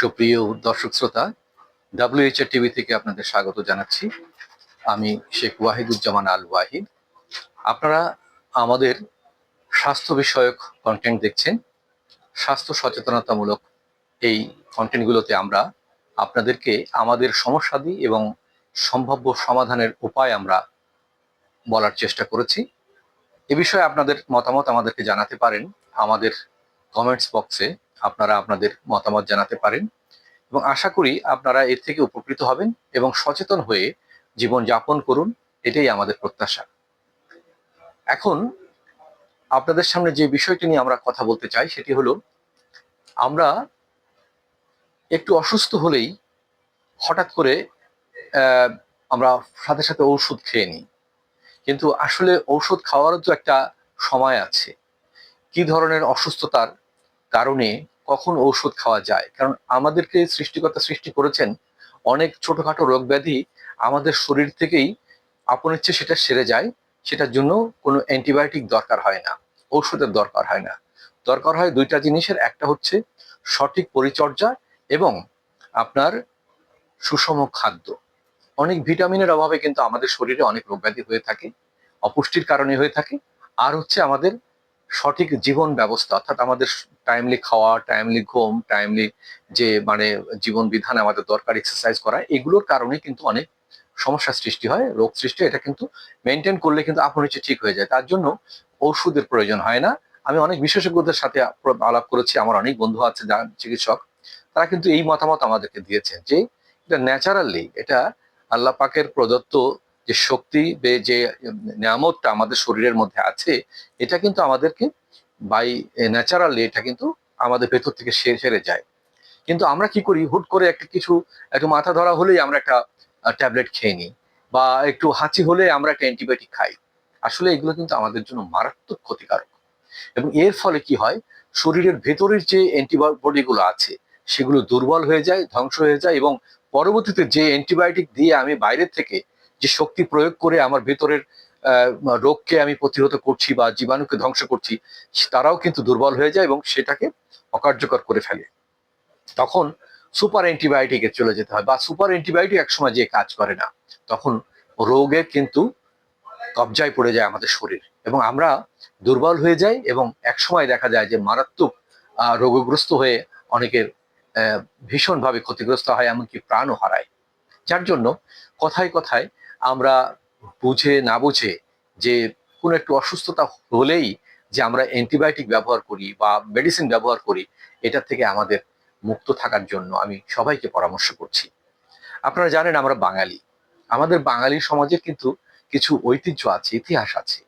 সুপ্রিয় দর্শক শ্রোতা ডাব্লিউএইচআর টিভি থেকে আপনাদের স্বাগত জানাচ্ছি। আমি শেখ ওয়াহিদুজ্জামান আল ওয়াহিদ। আপনারা আমাদের স্বাস্থ্য বিষয়ক কন্টেন্ট দেখছেন। স্বাস্থ্য সচেতনতামূলক এই কন্টেন্টগুলোতে আমরা আপনাদেরকে আমাদের সমস্যাদি এবং সম্ভাব্য সমাধানের উপায় আমরা বলার চেষ্টা করেছি। এ বিষয়ে আপনাদের মতামত আমাদেরকে জানাতে পারেন। আমাদের কমেন্টস বক্সে আপনারা আপনাদের মতামত জানাতে পারেন এবং আশা করি আপনারা এর থেকে উপকৃত হবেন এবং সচেতন হয়ে জীবন যাপন করুন, এটাই আমাদের প্রত্যাশা। এখন আপনাদের সামনে যে বিষয়টি নিয়ে আমরা কথা বলতে চাই সেটি হলো, আমরা একটু অসুস্থ হলেই হঠাৎ করে আমরা সাথে সাথে ঔষধ খেয়ে নিই। কিন্তু আসলে ঔষধ খাওয়ারও তো একটা সময় আছে। কি ধরনের অসুস্থতার কারণে কখন ঔষধ খাওয়া যায়? কারণ আমাদেরকে সৃষ্টিকর্তা সৃষ্টি করেছেন। অনেক ছোটখাটো রোগ ব্যাধি আমাদের শরীর থেকেই আপন ইচ্ছে সেটা সেরে যায়। সেটার জন্য কোনো অ্যান্টিবায়োটিক দরকার হয় না। ঔষধের দরকার হয় না। দরকার হয় দুইটা জিনিসের। একটা হচ্ছে সঠিক পরিচর্যা এবং আপনার সুষম খাদ্য। অনেক ভিটামিনের অভাবে কিন্তু আমাদের শরীরে অনেক রোগ ব্যাধি হয়ে থাকে, অপুষ্টির কারণে হয়ে থাকে। আর হচ্ছে আমাদের সঠিক জীবন ব্যবস্থা, অর্থাৎ আমাদের টাইমলি খাওয়া টাইমলি ঘুম টাইমলি যে মানে জীবন বিধান আমাদের দরকার এক্সারসাইজ করা, এগুলোর কারণে কিন্তু অনেক সমস্যার সৃষ্টি হয়, রোগ সৃষ্টি এটা কিন্তু মেনটেন করলে কিন্তু আপন ইচ্ছে ঠিক হয়ে যায়। তার জন্য ওষুধের প্রয়োজন হয় না। আমি অনেক বিশেষজ্ঞদের সাথে আলাপ করেছি, আমার অনেক বন্ধু আছে যারা চিকিৎসক, তারা কিন্তু এই মতামত আমাদেরকে দিয়েছেন যে এটা ন্যাচারালি এটা আল্লাহ পাকের প্রদত্ত যে শক্তি যে নিয়ামতটা আমাদের শরীরের মধ্যে আছে, এটা কিন্তু আমাদেরকে বাই ন্যাচারালি এটা কিন্তু আমাদের ভেতর থেকে সেরে সেরে যায়। কিন্তু আমরা কি করি? হুট করে একটা কিছু, একটু মাথা ধরা হলেই আমরা একটা ট্যাবলেট খেয়ে নিই বা একটু হাঁচি হলে আমরা একটা অ্যান্টিবায়োটিক খাই। আসলে এগুলো কিন্তু আমাদের জন্য মারাত্মক ক্ষতিকারক। এবং এর ফলে কি হয়? শরীরের ভেতরের যে অ্যান্টিবডি গুলো আছে, সেগুলো দুর্বল হয়ে যায়, ধ্বংস হয়ে যায় এবং পরবর্তীতে যে অ্যান্টিবায়োটিক দিয়ে আমি বাইরের থেকে যে শক্তি প্রয়োগ করে আমার ভেতরের রোগকে আমি প্রতিহত করছি বা জীবাণুকে ধ্বংস করছি, তারাও কিন্তু দুর্বল হয়ে যায় এবং সেটাকে অকার্যকর করে ফেলে। তখন সুপার অ্যান্টিবায়োটিকে চলে যেতে হয় বা সুপার অ্যান্টিবায়োটিক একসময় যে কাজ করে না, তখন রোগের কিন্তু কবজায় পড়ে যায় আমাদের শরীর এবং আমরা দুর্বল হয়ে যাই এবং একসময় দেখা যায় যে মারাত্মক রোগগ্রস্ত হয়ে অনেকের ভীষণভাবে ক্ষতিগ্রস্ত হয়, এমনকি প্রাণও হারায়। যার জন্য কথায় কথায় আমরা বুঝে না বুঝে যে কোনো একটু অসুস্থতা হলেই যে আমরা অ্যান্টিবায়োটিক ব্যবহার করি বা মেডিসিন ব্যবহার করি এটা থেকে আমাদের মুক্ত থাকার জন্য আমি সবাইকে পরামর্শ করছি। আপনারা জানেন আমরা বাঙালি। আমাদের বাঙালি সমাজে কিন্তু কিছু ঐতিহ্য আছে, ইতিহাস আছে।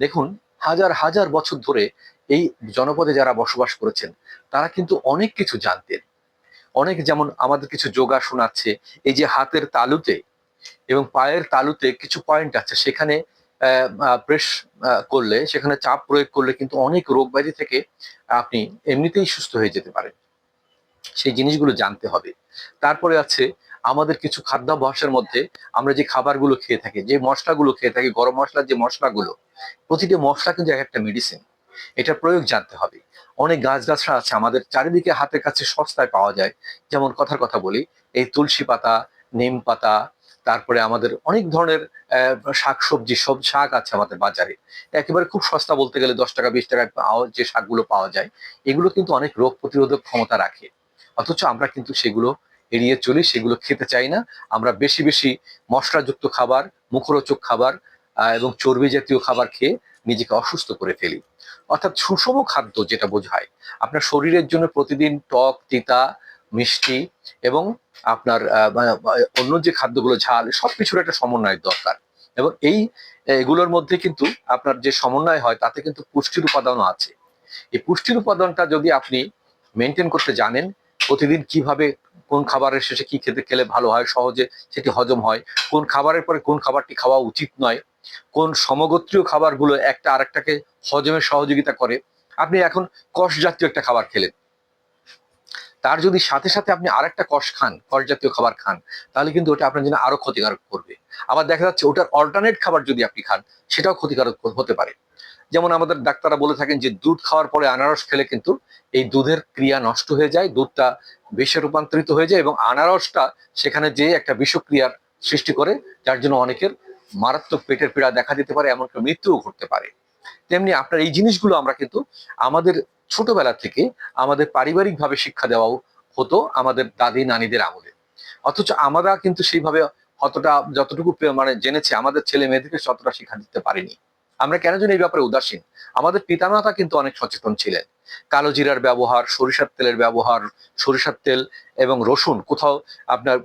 দেখুন, হাজার হাজার বছর ধরে এই জনপদে যারা বসবাস করেছেন, তারা কিন্তু অনেক কিছু জানতেন। অনেক যেমন আমাদের কিছু যোগাসন আছে, এই যে হাতের তালুতে এবং পায়ের তালুতে কিছু পয়েন্ট আছে, সেখানে প্রেস করলে, সেখানে চাপ প্রয়োগ করলে কিন্তু অনেক রোগ ব্যাধি থেকে আপনি এমনিতেই সুস্থ হয়ে যেতে পারেন। সেই জিনিসগুলো জানতে হবে। তারপরে আছে আমাদের কিছু খাদ্যাভ্যাসের মধ্যে আমরা যে খাবারগুলো খেয়ে থাকি, যে মশলাগুলো খেয়ে থাকি, গরম মশলার যে মশলাগুলো, প্রতিটি মশলা কিন্তু এক একটা মেডিসিন এটার প্রয়োগ জানতে হবে। অনেক গাছগাছরা আছে, আমাদের চারিদিকে হাতের কাছে সস্তায় পাওয়া যায়। যেমন কথার কথা বলি, এই তুলসী পাতা, নিম পাতা, তারপরে আমাদের অনেক ধরনের শাক সবজি সব শাক আছে আমাদের বাজারে। একেবারে খুব সস্তা বলতে গেলে দশ টাকা, বিশ টাকায় পাওয়া- যে শাকগুলো পাওয়া যায়, এগুলো কিন্তু অনেক রোগ প্রতিরোধক ক্ষমতা রাখে। অথচ আমরা কিন্তু সেগুলো এড়িয়ে চলি, সেগুলো খেতে চাই না। আমরা বেশি বেশি মশলাযুক্ত খাবার, মুখরোচক খাবার এবং চর্বি জাতীয় খাবার খেয়ে নিজেকে অসুস্থ করে ফেলি। অর্থাৎ সুষম খাদ্য যেটা বোঝায়। আপনার শরীরের জন্য প্রতিদিন টক, তিতা, মিষ্টি এবং আপনার অন্য যে খাদ্যগুলো, ঝাল সব কিছুর একটা সমন্বয়ের দরকার। এবং এই, এগুলোর মধ্যে কিন্তু আপনার যে সমন্বয় হয়, তাতে কিন্তু পুষ্টির উপাদানও আছে। এই পুষ্টির উপাদানটা যদি আপনি মেনটেন করতে জানেন, প্রতিদিন কীভাবে, কোন খাবারের শেষে কি খেতে, খেলে ভালো হয়, সহজে সেটি হজম হয়, কোন খাবারের পরে কোন খাবারটি খাওয়া উচিত নয় কোন সমগোত্রীয় খাবারগুলো একটা আরেকটাকে হজমে সহযোগিতা করে। আপনি এখন কষ জাতীয় একটা খাবার খেলেন। তার যদি সাথে সাথে আপনি আরেকটা কষ খান, কষ জাতীয় খাবার খান, তাহলে কিন্তু ওটা আপনার জন্য আরও ক্ষতিকারক করবে। আবার দেখা যাচ্ছে ওটার অল্টারনেট খাবার যদি আপনি খান, সেটাও ক্ষতিকারক হতে পারে। যেমন আমাদের ডাক্তাররা বলে থাকেন যে, দুধ খাওয়ার পরে আনারস খেলে কিন্তু এই দুধের ক্রিয়া নষ্ট হয়ে যায়, দুধটা বিষে রূপান্তরিত হয়ে যায় এবং আনারসটা সেখানে যে একটা বিষক্রিয়ার সৃষ্টি করে, যার জন্য অনেকের মারাত্মক পেটের পীড়া দেখা দিতে পারে এমনকি মৃত্যুও ঘটতে পারে। তেমনি আপনার এই জিনিসগুলো আমরা কিন্তু আমাদের ছোটবেলা থেকে আমাদের পারিবারিকভাবে শিক্ষা দেওয়াও হতো আমাদের দাদি নানিদের আমলে। অথচ আমরা কিন্তু সেইভাবে অতটা যতটুকু মানে জেনেছি, আমাদের ছেলে মেয়েদেরকে ততটা শিক্ষা দিতে পারিনি। আমরা কেন যেন এই ব্যাপারে উদাসীন? আমাদের পিতামাতা কিন্তু অনেক সচেতন ছিলেন। কালো জিরার ব্যবহার, সরিষার তেলের ব্যবহার, সরিষার তেল এবং রসুন, কোথাও আপনার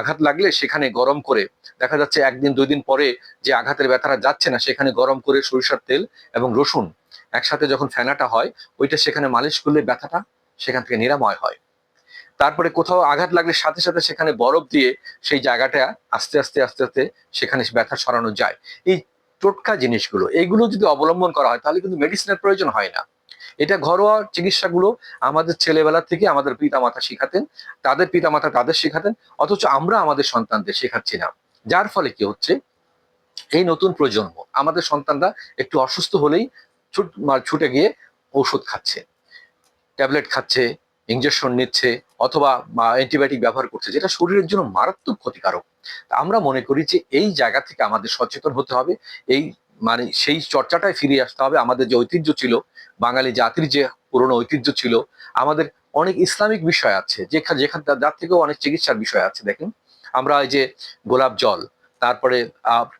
আঘাত লাগলে সেখানে গরম করে, দেখা যাচ্ছে একদিন দুই দিন পরে যে আঘাতের ব্যথাটা যাচ্ছে না, সেখানে গরম করে সরিষার তেল এবং রসুন একসাথে যখন ফেনাটা হয়, ওইটা সেখানে মালিশ করলে ব্যথাটা সেখান থেকে নিরাময় হয়। তারপরে কোথাও আঘাত লাগলে সাথে সাথে সেখানে বরফ দিয়ে সেই জায়গাটা আস্তে আস্তে আস্তে আস্তে সেখানে ব্যথা সরানো যায়। এই টোটকা জিনিসগুলো, এগুলো যদি অবলম্বন করা হয়, তাহলে কিন্তু মেডিসিনের প্রয়োজন হয় না। এটা ঘরোয়া চিকিৎসাগুলো আমাদের ছেলেবেলা থেকে আমাদের পিতামাতা শিখাতেন, তাদের পিতামাতা তাদের শেখাতেন, অথচ আমরা আমাদের সন্তানদের শেখাচ্ছি না যার ফলে কি হচ্ছে? এই নতুন প্রজন্ম, আমাদের সন্তানরা একটু অসুস্থ হলেই ছুট গিয়ে ঔষধ খাচ্ছে, ট্যাবলেট খাচ্ছে ইঞ্জেকশন নিচ্ছে, অথবা অ্যান্টিবায়োটিক ব্যবহার করছে, যেটা শরীরের জন্য মারাত্মক ক্ষতিকারক। আমরা মনে করি যে এই জায়গা থেকে আমাদের সচেতন হতে হবে। এই মানে সেই চর্চাটায় ফিরে আসতে হবে। আমাদের যে ঐতিহ্য ছিল, বাঙালি জাতির যে পুরনো ঐতিহ্য ছিল, আমাদের অনেক ইসলামিক বিষয় আছে যেখানে যেখানে যার থেকেও অনেক চিকিৎসার বিষয় আছে। দেখেন, আমরা এই যে গোলাপ জল, তারপরে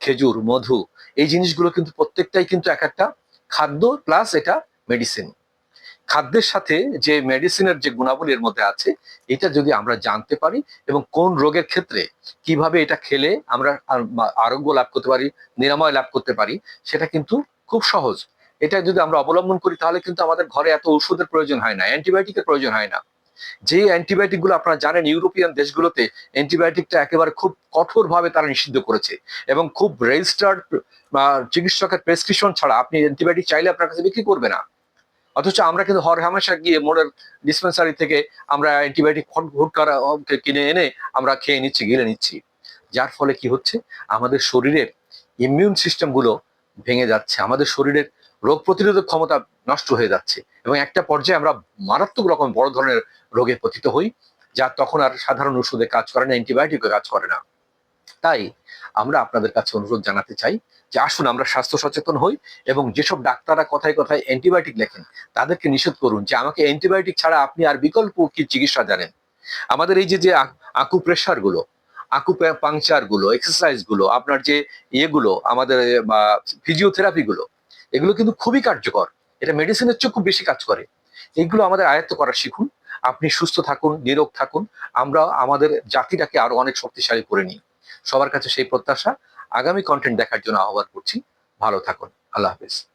খেজুর, মধু, এই জিনিসগুলো কিন্তু প্রত্যেকটাই কিন্তু এক একটা খাদ্য প্লাস এটা মেডিসিন খাদ্যের সাথে যে মেডিসিনের যে গুণাবলী এর মধ্যে আছে, এটা যদি আমরা জানতে পারি এবং কোন রোগের ক্ষেত্রে কীভাবে এটা খেলে আমরা আরোগ্য লাভ করতে পারি, নিরাময় লাভ করতে পারি, সেটা কিন্তু খুব সহজ। এটা যদি আমরা অবলম্বন করি, তাহলে কিন্তু আমাদের ঘরে এত ওষুধের প্রয়োজন হয় না, অ্যান্টিবায়োটিকের প্রয়োজন হয় না। যে অ্যান্টিবায়োটিকগুলো আপনারা জানেন, ইউরোপিয়ান দেশগুলোতে অ্যান্টিবায়োটিকটা একেবারে খুব কঠোরভাবে তারা নিষিদ্ধ করেছে এবং খুব রেজিস্টার্ড চিকিৎসকের প্রেসক্রিপশন ছাড়া আপনি অ্যান্টিবায়োটিক চাইলে আপনার কাছে বিক্রি করবে না। অথচ আমরা কিন্তু হর হামেশা গিয়ে মোড়ের ডিসপেন্সারি থেকে আমরা অ্যান্টিবায়োটিক হুট করা কিনে এনে আমরা খেয়ে নিচ্ছি, গিলে নিচ্ছি। যার ফলে কি হচ্ছে? আমাদের শরীরের ইমিউন সিস্টেমগুলো ভেঙে যাচ্ছে। আমাদের শরীরের রোগ প্রতিরোধক ক্ষমতা নষ্ট হয়ে যাচ্ছে। এবং একটা পর্যায়ে আমরা মারাত্মক রকম বড় ধরনের রোগে পতিত হই, যা তখন আর সাধারণ ওষুধে কাজ করে না অ্যান্টিবায়োটিকে কাজ করে না। তাই আমরা আপনাদের কাছে অনুরোধ জানাতে চাই যে আসুন আমরা স্বাস্থ্য সচেতন হই এবং যেসব ডাক্তাররা কথায় কথায় অ্যান্টিবায়োটিক লেখেন, তাদেরকে নিষেধ করুন যে আমাকে অ্যান্টিবায়োটিক ছাড়া আপনি আর বিকল্প কি চিকিৎসা জানেন। আমাদের এই যে যে আকু প্রেশারগুলো আকু পাংচারগুলো এক্সারসাইজগুলো আপনার যে ইয়েগুলো, আমাদের ফিজিওথেরাপি গুলো এগুলো কিন্তু খুবই কার্যকর। এটা মেডিসিনের চেয়ে খুব বেশি কাজ করে। এগুলো আমাদের আয়ত্ত করা শিখুন। আপনি সুস্থ থাকুন, নিরোগ থাকুন। আমরা আমাদের জাতিটাকে আরও অনেক শক্তিশালী করে নিই। সবার কাছে সেই প্রত্যাশা। আগামী কন্টেন্ট দেখার জন্য আহ্বান করছি। ভালো থাকুন। আল্লাহ হাফেজ।